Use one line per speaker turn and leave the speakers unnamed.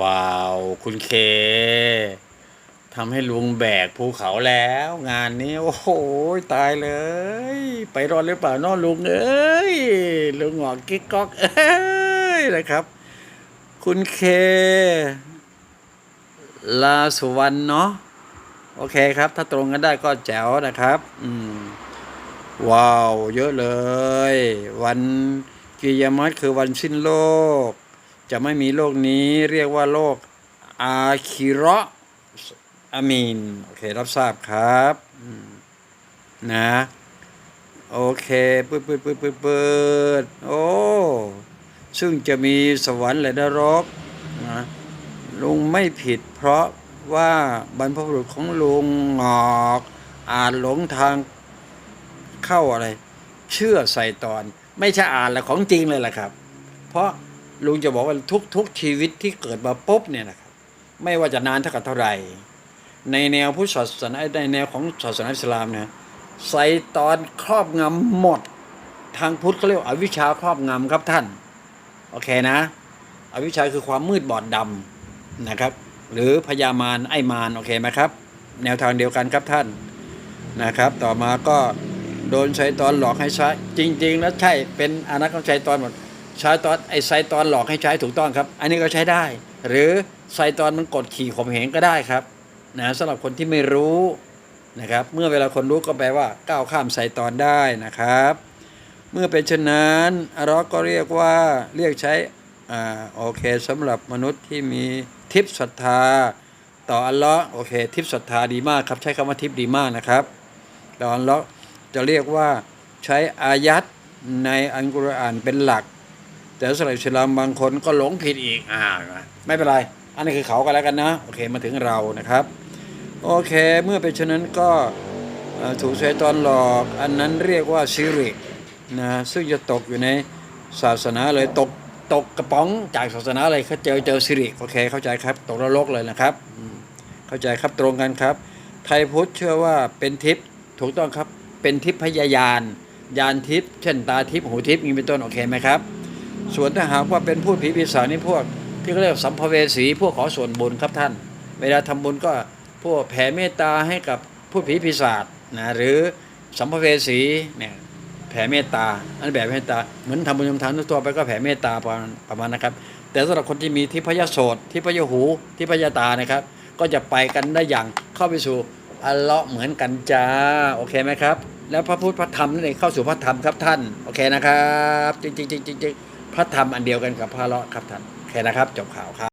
ว้าว คุณเคทำให้ลุงแบกภูเขาแล้ว งานนี้โอ้โหตายเลย ไปรอดหรือเปล่าน้อลุงเอ้ยลุงหงอกกิ๊กก๊อกเอ้ยนะครับ คุณเค ลาสุวรรณเนาะโอเคครับ ถ้าตรงกันได้ก็แจ๋วนะครับ อืม ว้าว เยอะเลย วันกิยามัตคือวันสิ้นโลก จะไม่มีโลกนี้เรียกว่าโลกอาคิร์อามีนโอเครับทราบครับนะโอเคปืดปืดปืดปืดปืดโอ้ซึ่งจะมีสวรรค์และนรกนะลุงไม่ผิดเพราะว่าบรรพบุรุษของลุงงอกอาจหลงทางเข้าอะไร เชื่อใส่ตอน ไม่ใช่อ่านละของจริงเลยแหละครับ เพราะ ลุงจะบอกว่าทุกทุกชีวิตที่เกิดมาปุ๊บเนี่ยนะครับไม่ว่าจะนานเท่ากับเท่าไหร่ ในแนวพุทธศาสนาในแนวของศาสนาอิสลามเนี่ยใส่ตอนครอบงำหมด ทางพุทธเขาเรียกอวิชชาครอบงำครับท่าน โอเคนะ อวิชชาคือความมืดบอดดำนะครับ หรือพยามารไอมารโอเคไหมครับ แนวทางเดียวกันครับท่านนะครับ ต่อมาก็โดนใช้ตอนหลอกให้ใช้จริง ๆ แล้วใช่เป็นอนัตของใช้ตอนหมด ใช้ตอนไอ้ไซตอนหลอกให้ใช้ถูกต้องครับ อันนี้ก็ใช้ได้ หรือไซตอนมันกดขี่ข่มเหงก็ได้ครับนะสำหรับคนที่ไม่รู้นะครับ เมื่อเวลาคนรู้ก็แปลว่าก้าวข้ามไซตอนได้นะครับ เมื่อเป็นเช่นนั้นอเลาะห์ก็เรียกว่าเรียกใช้อ่าโอเคสำหรับมนุษย์ที่มีทิพย์ศรัทธา ต่ออัลเลาะห์โอเค ทิพย์ศรัทธาดีมากครับ ใช้คำว่าทิพย์ดีมากนะครับต่ออัลเลาะห์จะเรียกว่าใช้อายัดในอัลกุรอานเป็นหลัก แต่สำหรับอิสลามบางคนก็หลงผิดอีกอ่าไม่เป็นไร อันนี้คือเขากันแล้วกันนะ โอเคมาถึงเรานะครับ โอเคเมื่อเป็นเช่นนั้นก็ถูกใช้ตอนหลอกอันนั้นเรียกว่าชิริกนะซึ่งจะตกอยู่ในศาสนาเลยตกตกกระป๋องจากศาสนาอะไรเขาเจอเจอสิริโอเคเข้าใจครับตกนรกเลยนะครับ เข้าใจครับตรงกันครับ ไทยพุทธเชื่อว่าเป็นทิพย์ถูกต้องครับเป็นทิพย์พยายานยานทิพย์เช่นตาทิพย์หูทิพย์อย่างนี้เป็นต้นโอเคไหมครับ ส่วนถ้าหากว่าเป็นผู้ผีปีศาจนี่พวกที่เรียกสัมภเวสีพวกขอส่วนบุญครับท่าน เวลาทำบุญก็พวกแผ่เมตตาให้กับผู้ผีปีศาจนะหรือสัมภเวสีเนี่ยแผ่เมตตาอันแบบเมตตาเหมือนทำบุญทำทานทั่วไปก็แผ่เมตตาประมาณประมาณนะครับ แต่สำหรับคนที่มีทิพยโสตทิพยหูทิพยตานะครับ ก็จะไปกันได้อย่างเข้าไปสู่อัลเลาะห์เหมือนกันจ้าโอเคไหมครับ แล้วพระพุทธพระธรรมนั่นเองเข้าสู่พระธรรมครับท่าน โอเคนะครับจริงๆจริงจริง พระธรรมอันเดียวกันกับพระเลาะครับท่านโอเคนะครับ จบข่าวครับ